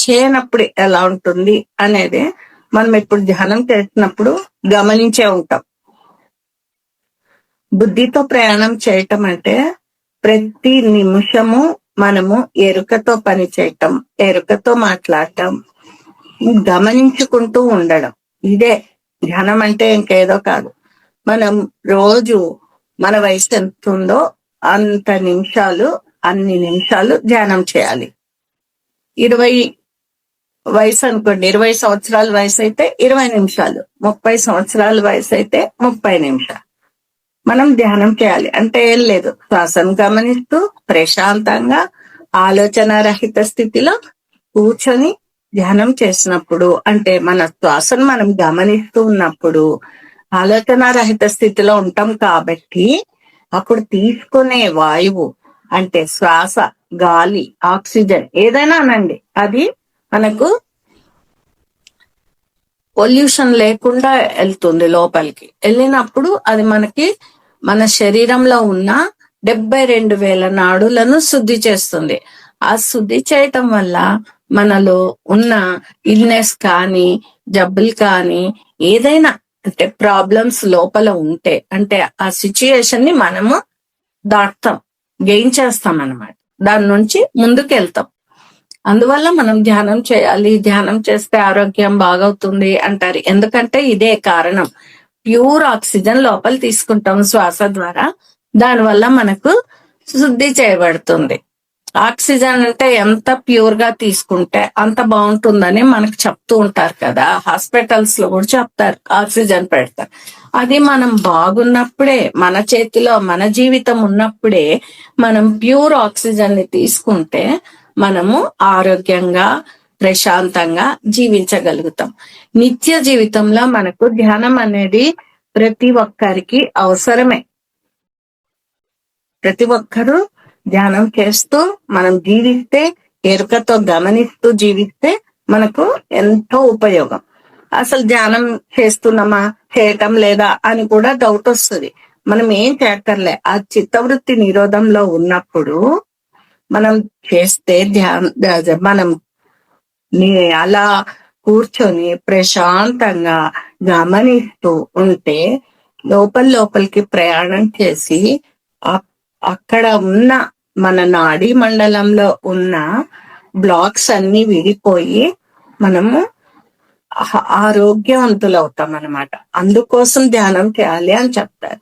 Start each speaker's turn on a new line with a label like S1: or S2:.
S1: చేయనప్పుడు ఎలా ఉంటుంది అనేది మనం ఇప్పుడు ధ్యానం చేసినప్పుడు గమనించే ఉంటాం. బుద్ధితో ప్రయాణం చేయటం అంటే ప్రతి నిమిషము మనము ఎరుకతో పని చేయటం ఎరుకతో మాట్లాడటం గమనించుకుంటూ ఉండడం. ఇదే ధ్యానం అంటే ఇంకేదో కాదు. మనం రోజు మన వయసు ఎంత ఉందో అంత నిమిషాలు అన్ని నిమిషాలు ధ్యానం చేయాలి. ఇరవై వయసు అనుకోండి ఇరవై సంవత్సరాల వయసు అయితే ఇరవై నిమిషాలు ముప్పై సంవత్సరాల వయసు అయితే ముప్పై నిమిషాలు. మనం ధ్యానం చేయాలి. అంటే ఏం లేదు. శ్వాసను గమనిస్తూ ప్రశాంతంగా ఆలోచన రహిత స్థితిలో కూర్చొని ధ్యానం చేసినప్పుడు అంటే మన శ్వాసను మనం గమనిస్తూ ఉన్నప్పుడు ఆలోచన రహిత స్థితిలో ఉంటాం కాబట్టి అప్పుడు తీసుకునే వాయువు అంటే శ్వాస గాలి ఆక్సిజన్ ఏదైనా అనండి. అది మనకు పొల్యూషన్ లేకుండా వెళ్తుంది లోపలికి. వెళ్ళినప్పుడు అది మనకి మన శరీరంలో ఉన్న డెబ్బై రెండు వేల నాడులను శుద్ధి చేస్తుంది. ఆ శుద్ధి చేయటం వల్ల మనలో ఉన్న ఇల్నెస్ కానీ జబ్బులు కానీ ఏదైనా అంటే ప్రాబ్లమ్స్ లోపల ఉంటే అంటే ఆ సిచ్యుయేషన్ని మనము దాటుతాం గెయిన్ చేస్తాం అన్నమాట దాని నుంచి ముందుకు వెళ్తాం అందువల్ల మనం ధ్యానం చేయాలి. ధ్యానం చేస్తే ఆరోగ్యం బాగవుతుంది అంటారు. ఎందుకంటే ఇదే కారణం. ప్యూర్ ఆక్సిజన్ లోపల తీసుకుంటాం శ్వాస ద్వారా. దానివల్ల మనకు శుద్ధి చేయబడుతుంది. ఆక్సిజన్ అంటే ఎంత ప్యూర్గా తీసుకుంటే అంత బాగుంటుందని మనకు చెప్తూ ఉంటారు కదా. హాస్పిటల్స్లో కూడా చెప్తారు. ఆక్సిజన్ పెడతారు. అది మనం బాగున్నప్పుడే మన చేతిలో మన జీవితం ఉన్నప్పుడే మనం ప్యూర్ ఆక్సిజన్ని తీసుకుంటే మనము ఆరోగ్యంగా ప్రశాంతంగా జీవించగలుగుతాం. నిత్య జీవితంలో మనకు ధ్యానం అనేది ప్రతి ఒక్కరికి అవసరమే. ప్రతి ఒక్కరూ ధ్యానం చేస్తూ మనం జీవిస్తే ఎరుకతో గమనిస్తూ జీవిస్తే మనకు ఎంతో ఉపయోగం. అసలు ధ్యానం చేస్తున్నామా చేయటం లేదా అని కూడా డౌట్ వస్తుంది. మనం ఏం చేయక్కర్లే ఆ చిత్తవృత్తి నిరోధంలో ఉన్నప్పుడు మనం చేస్తే ధ్యాన మనం అలా కూర్చొని ప్రశాంతంగా గమనిస్తూ ఉంటే లోపల లోపలికి ప్రయాణం చేసి అక్కడ ఉన్న మన నాడీ మండలంలో ఉన్న బ్లాక్స్ అన్ని విడిపోయి మనము ఆరోగ్యవంతులు అవుతాం అనమాట అందుకోసం ధ్యానం చేయాలి అని చెప్తారు.